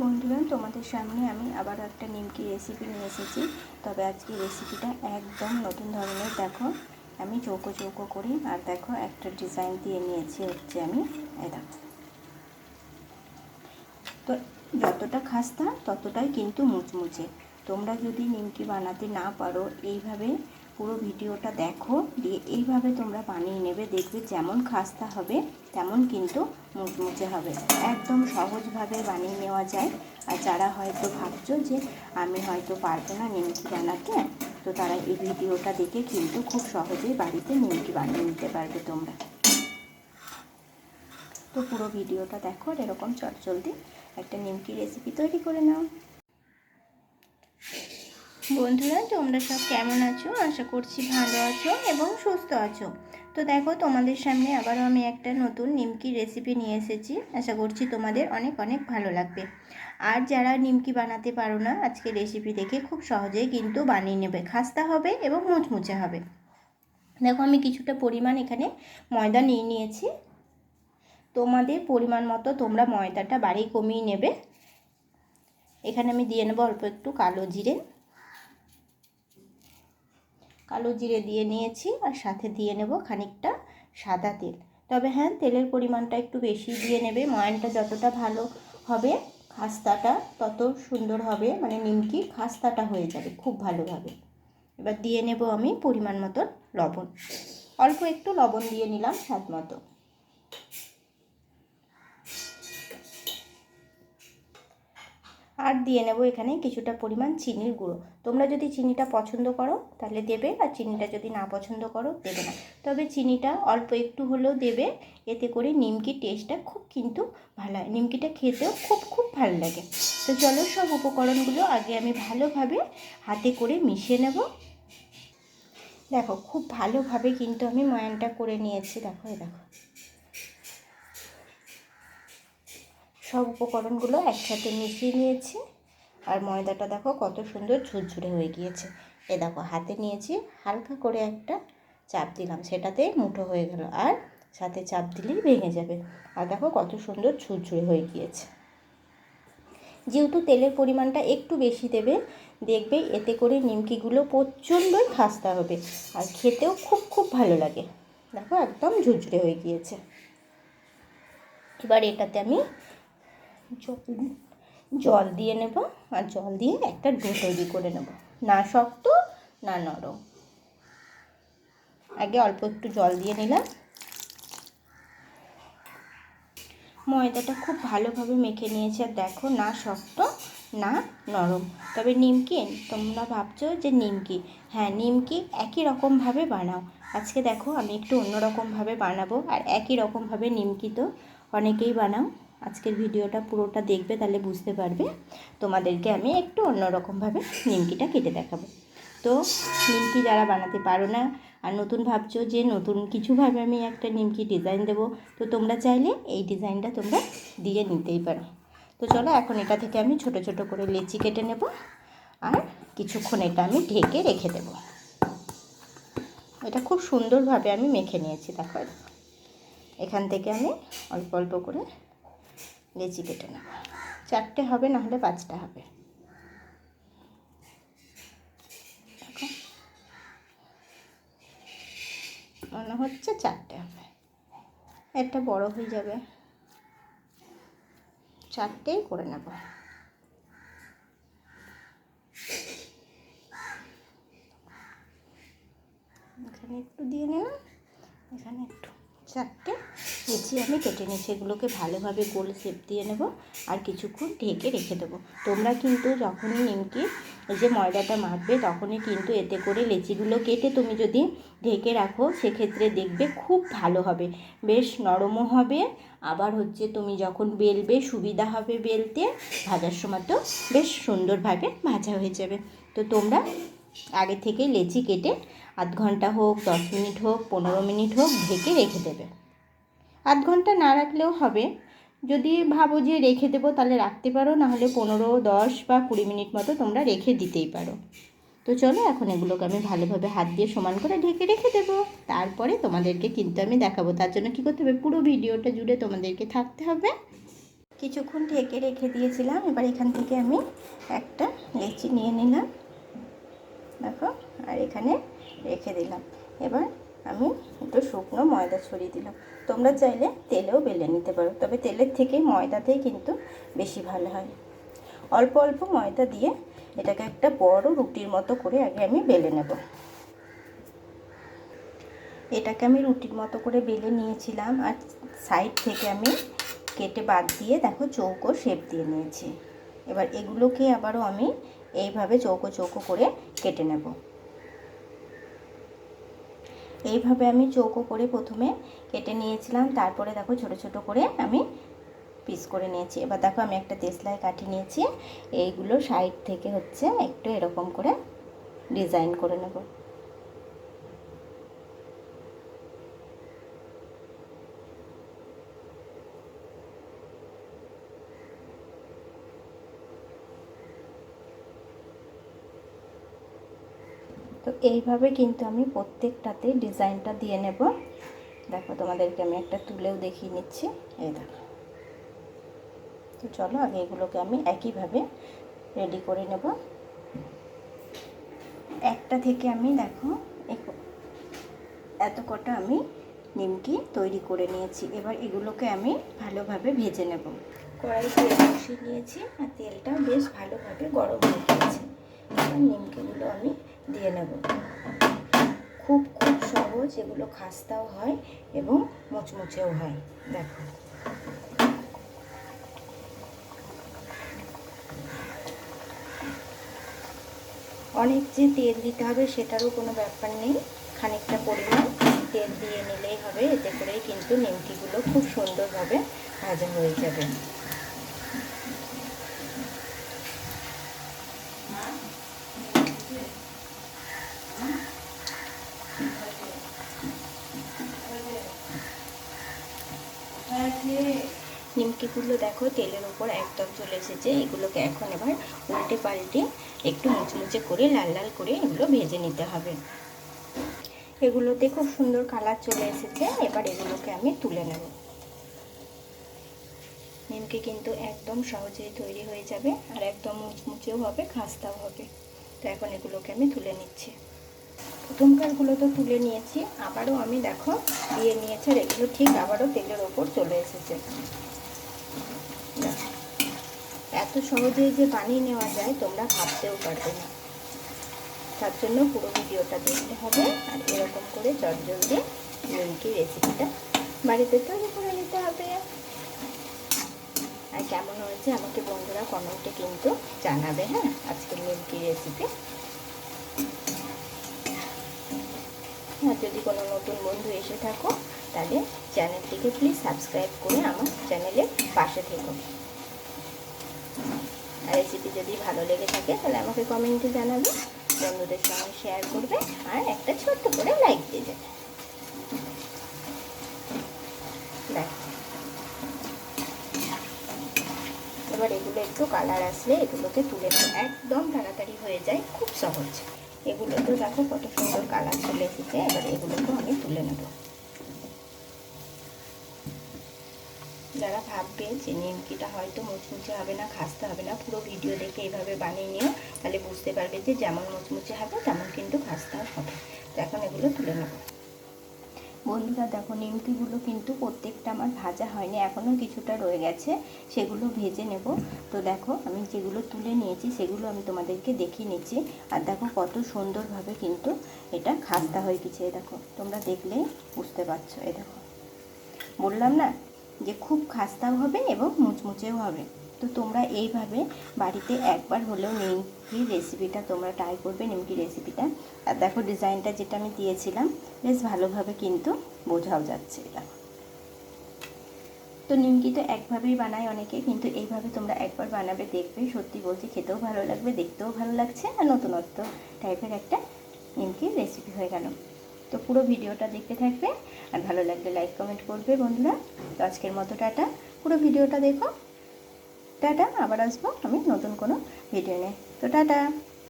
বন্ধুরা, তোমাদের সামনে আমি আবার একটা নিমকি রেসিপি নিয়ে এসেছি। তবে আজকে রেসিপিটা একদম নতুন ধরনের। দেখো, আমি চৌকো চৌকো করি, আর দেখো, একটা ডিজাইন দিয়ে নিয়েছি হচ্ছে আমি এই দেখো তো যতটা খাস্তা, ততটাই কিন্তু মুচমুচে। তোমরা যদি নিমকি বানাতে না পারো, এইভাবে পুরো ভিডিওটা দেখো, দিয়ে এইভাবে তোমরা বানিয়ে নেবে, দেখবে যেমন খাস্তা হবে, তেমন কিন্তু মুচমুচে হবে। একদম সহজভাবে বানিয়ে নেওয়া যায়। আর যারা হয়তো ভাবছ যে আমি হয়তো পারব না নিমকি বানাতে, তো তারা এই ভিডিওটা দেখে কিন্তু খুব সহজেই বাড়িতে নিমকি বানিয়ে নিতে পারবে তোমরা। তো পুরো ভিডিওটা দেখো, আর এরকম চটচলদি একটা নিমকি রেসিপি তৈরি করে নাও। বন্ধুরা, তোমরা সব কেমন আছো? আশা করছি ভালো আছো এবং সুস্থ আছো। তো দেখো, তোমাদের সামনে আবারও আমি একটা নতুন নিমকি রেসিপি নিয়ে এসেছি। আশা করছি তোমাদের অনেক অনেক ভালো লাগবে। আর যারা নিমকি বানাতে পারো না, আজকে রেসিপি দেখে খুব সহজেই কিন্তু বানিয়ে নেবে। খাস্তা হবে এবং মুচমুচে হবে। দেখো, আমি কিছুটা পরিমাণ এখানে ময়দা নিয়ে নিয়েছি। তোমাদের পরিমাণ মতো তোমরা ময়দাটা বাড়ি কমিয়ে নেবে। এখানে আমি দিয়ে নেব অল্প একটু কালো জিরে। কালো জিরে দিয়ে নিয়েছি আর সাথে দিয়ে নেব খানিকটা সাদা তেল। তবে হ্যাঁ তেলের পরিমাণটা একটু বেশি দিয়ে নেবে। ময়ানটা যতটা ভালো হবে, খাস্তাটা তত সুন্দর হবে। মানে নিমকি খাস্তাটা হয়ে যাবে খুব ভালোভাবে। এবার দিয়ে নেব আমি পরিমাণ মতন লবণ। অল্প একটু লবণ দিয়ে নিলাম স্বাদ মতো। আর দিয়ে নেব এখানে কিছুটা পরিমাণ চিনির গুঁড়ো। তোমরা যদি চিনিটা পছন্দ করো, তাহলে দেবে, আর চিনিটা যদি না পছন্দ করো, দেবে না। তবে চিনিটা অল্প একটু হলেও দেবে, এতে করে নিমকির টেস্টটা খুব কিন্তু ভালো হয়। নিমকিটা খেতেও খুব খুব ভালো লাগে। তো চলো সব উপকরণগুলো আগে আমি ভালোভাবে হাতে করে মিশিয়ে নেব। দেখো, খুব ভালোভাবে কিন্তু আমি ময়ানটা করে নিয়েছি। দেখো দেখো। সব উপকরণগুলো একসাথে মিশিয়ে নিয়েছি। আর ময়দাটা দেখো কত সুন্দর ঝুরঝুরে হয়ে গিয়েছে। এ দেখো, হাতে নিয়েছি, হালকা করে একটা চাপ দিলাম, সেটাতে মুঠো হয়ে গেল আর সাথে চাপ দিলেই ভেঙে যাবে। আর দেখো কত সুন্দর ঝুরঝুরে হয়ে গিয়েছে। যেহেতু তেলের পরিমাণটা একটু বেশি দেবে, দেখবে এতে করে নিমকিগুলো প্রচণ্ডই খাস্তা হবে আর খেতেও খুব খুব ভালো লাগে। দেখো একদম ঝুরঝুরে হয়ে গিয়েছে। এবার এটাতে আমি জল দিয়ে নেব আর জল দিয়ে একটা ডো তৈরি করে নেব। না শক্ত, না নরম। আগে অল্প একটু জল দিয়ে নিলাম। ময়দাটা খুব ভালোভাবে মেখে নিয়েছে। আর দেখো, না শক্ত, না নরম। তবে নিমকি, তোমরা ভাবছ যে নিমকি? হ্যাঁ নিমকি একই রকমভাবে বানাও। আজকে দেখো, আমি একটু অন্যরকমভাবে বানাবো। আর একই রকমভাবে নিমকি তো অনেকেই বানাও। আজকের ভিডিওটা পুরোটা দেখবে, তাহলে বুঝতে পারবে। তোমাদেরকে আমি একটু অন্যরকমভাবে নিমকিটা কেটে দেখাবো। তো, নিমকি যারা বানাতে পারো না, আর নতুন ভাবছ যে নতুন কিছুভাবে আমি একটা নিমকি ডিজাইন দেবো, তো তোমরা চাইলে এই ডিজাইনটা তোমরা দিয়ে নিতেই পারো। তো চলো, এখন এটা থেকে আমি ছোট ছোট করে লেচি কেটে নেব, আর কিছুক্ষণ এটা আমি ঢেকে রেখে দেব। এটা খুব সুন্দরভাবে আমি মেখে নিয়েছি, দেখো। এখান থেকে আমি অল্প অল্প করে লেচি কেটে নেব। চারটে হবে না হলে পাঁচটা হবে। মনে হচ্ছে চারটে হবে। একটা বড় হয়ে যাবে। চারটেই করে নেব। এখানে একটু দিয়ে নিলাম, এখানে একটু। চারটে। লিচি আমি কেটে নিচ্ছি এগুলোকে ভালোভাবে গোল শেপ দিয়ে নেব আর কিছুক্ষণ ঢেকে রেখে দেবো। তোমরা কিন্তু যখনই নিমকি যে ময়দাটা মাখবে, তখনই কিন্তু এতে করে লেচিগুলো কেটে তুমি যদি ঢেকে রাখো, সেক্ষেত্রে দেখবে খুব ভালো হবে। বেশ নরমও হবে, আবার হচ্ছে তুমি যখন বেলবে, সুবিধা হবে বেলতে, ভাজার সময় তো বেশ সুন্দরভাবে ভাজা হয়ে যাবে। তো তোমরা আগে থেকে লেচি কেটে আধ ঘণ্টা হোক, দশ মিনিট হোক, পনেরো মিনিট হোক, ঢেকে রেখে দেবে। আধ ঘণ্টা না রাখলেও হবে। যদি ভাবো যে রেখে দেবো, তাহলে রাখতে পারো, নাহলে পনেরো, দশ বা কুড়ি মিনিট মতো তোমরা রেখে দিতেই পারো। তো চলো, এখন এগুলোকে আমি ভালোভাবে হাত দিয়ে সমান করে ঢেকে রেখে দেবো। তারপরে তোমাদেরকে কিন্তু আমি দেখাবো। তার জন্য কী করতে হবে? পুরো ভিডিওটা জুড়ে তোমাদেরকে থাকতে হবে। কিছুক্ষণ ঢেকে রেখে দিয়েছিলাম। এবার এখান থেকে আমি একটা লেচি নিয়ে নিলাম। দেখো, আর এখানে রেখে দিলাম। এবার আমি একটু শুকনো ময়দা ছড়িয়ে দিলাম। তোমরা চাইলে তেলেও বেলে নিতে পারো, তবে তেলের থেকে ময়দাতেই কিন্তু বেশি ভালো হয়। অল্প অল্প ময়দা দিয়ে এটাকে একটা বড় রুটির মতো করে আগে আমি বেলে নেব। এটাকে আমি রুটির মতো করে বেলে নিয়েছিলাম আর সাইড থেকে আমি কেটে বাদ দিয়ে দেখো চৌকো শেপ দিয়ে নিয়েছি। এবার এগুলোকে আবারও আমি এইভাবে চৌকো চৌকো করে কেটে নেব। এইভাবে আমি চৌকো করে প্রথমে কেটে নিয়েছিলাম। তারপরে দেখো ছোট ছোট করে আমি পিস করে নিয়েছি। এবার দেখো আমি একটা দেশলাই কাঠি নিয়েছি। এইগুলো সাইড থেকে হচ্ছে একটু এরকম করে ডিজাইন করে নেব। এইভাবে কিন্তু আমি প্রত্যেকটাতে ডিজাইনটা দিয়ে নেব। দেখো তোমাদেরকে আমি একটা তুলেও দেখিয়ে নিচ্ছি। এই দেখো। তো চলো আগে এগুলোকে আমি একইভাবে রেডি করে নেব। একটা থেকে আমি দেখো এত কটা আমি নিমকি তৈরি করে নিয়েছি। এবার এগুলোকে আমি ভালোভাবে ভেজে নেব। কড়াই তেল বসিয়ে নিয়েছি আর তেলটা বেশ ভালোভাবে গরম হয়ে গিয়েছে এবার নিমকিগুলো আমি দিয়ে নেব। খুব খুব সহজ এগুলো খাস্তাও হয় এবং মুচমুচেও হয়, দেখো। অনেক যে তেল দিতে হবে সেটারও কোনো ব্যাপার নেই, খানিকটা পরিমাণ তেল দিয়ে নিলেই হবে, এতে করেই কিন্তু নিমকিগুলো খুব সুন্দরভাবে ভাজা হয়ে যাবে। নিমকিগুলো দেখো, তেলের উপর একদম চলে এসেছে। এগুলোকে এখন এবার উল্টে পাল্টে একটু মুচমুচে করে, লাল লাল করে এগুলো ভেজে নিতে হবে। এগুলোতে খুব সুন্দর কালার চলে এসেছে। এবার এগুলোকে আমি তুলে নেব। নিমকি কিন্তু একদম সহজেই তৈরি হয়ে যাবে আর একদম মুচমুচেও হবে, খাস্তাও হবে। তো এখন এগুলোকে আমি তুলে নিচ্ছি। প্রথমকারগুলো তো তুলে নিয়েছি, আবারও আমি দেখো দিয়ে নিয়েছি আর এগুলো ঠিক আবারও তেলের ওপর চলে এসেছে। এত সহজেই যে বানিয়ে নেওয়া যায় তোমরা ভাবতেও পারবে না। তার জন্য পুরো ভিডিওটা দেখতে হবে আর এরকম করে জলদি নিমকি রেসিপিটা বাড়িতে তৈরি করে নিতে হবে। আর কেমন হয়েছে আমাকে বন্ধুরা কমেন্টে কিন্তু জানাবে হ্যাঁ? আজকের নিমকি রেসিপি আর যদি কোনো নতুন বন্ধু এসে থাকো, তাহলে চ্যানেলটিকে প্লিজ সাবস্ক্রাইব করে আমার চ্যানেলের পাশে থেকো। আর রেসিপি যদি ভালো লেগে থাকে, তাহলে আমাকে কমেন্টে জানাবে, বন্ধুদের সঙ্গে শেয়ার করবে, আর একটা ছোট্ট করে লাইক দিয়ে দেবে। এবার এগুলো একটু কালার আসলে এগুলোকে তুলে একদম তাড়াতাড়ি হয়ে যায়, খুব সহজ। এগুলো তো দেখো কত সুন্দর কালার চলে এসেছে। এবার এগুলোকেও আমি তুলে নেব। যারা ভাববে যে নিমকিটা হয়তো মুচমুচে হবে না খাসতে হবে না, পুরো ভিডিও দেখে এইভাবে বানিয়ে নিও, তাহলে বুঝতে পারবে যে যেমন মুচমুচে হবে, তেমন কিন্তু খাসতে হবে এখন এগুলো তুলে নেব। বন্ধুরা, দেখো নিমকিগুলো কিন্তু প্রত্যেকটা আমার ভাজা হয়নি এখনও কিছুটা রয়ে গেছে, সেগুলো ভেজে নেব। তো দেখো, আমি যেগুলো তুলে নিয়েছি, সেগুলো আমি তোমাদেরকে দেখিয়ে নিচ্ছি। আর দেখো কত সুন্দরভাবে কিন্তু এটা খাস্তা হয়ে গেছে দেখো, তোমরা দেখলেই বুঝতে পারছ এ দেখো। বললাম না যে খুব খাস্তাও হবে এবং মুচমুচেও হবে। তো তোমরা এইভাবে বাড়িতে একবার হলেও নিমকি রেসিপিটা তোমরা ট্রাই করবে নিমকি রেসিপিটা আর দেখো ডিজাইনটা যেটা আমি দিয়েছিলাম, বেশ ভালোভাবে কিন্তু বোঝাও যাচ্ছে এটা। তো নিমকি তো একভাবেই বানায় অনেকে, কিন্তু এইভাবে তোমরা একবার বানাবে, দেখবে, সত্যি বলছি, খেতেও ভালো লাগবে, দেখতেও ভালো লাগছে, আর নতুনত্ব টাইপের একটা নিমকি রেসিপি হয়ে গেল। তো পুরো ভিডিওটা দেখতে থাকবে, আর ভালো লাগলে লাইক কমেন্ট করবে বন্ধুরা। তো আজকের মতো টাটা। পুরো ভিডিওটা দেখো। টাটা আবার আসব আমি নতুন কোনো ভিডিও নিয়ে। তো টাটা।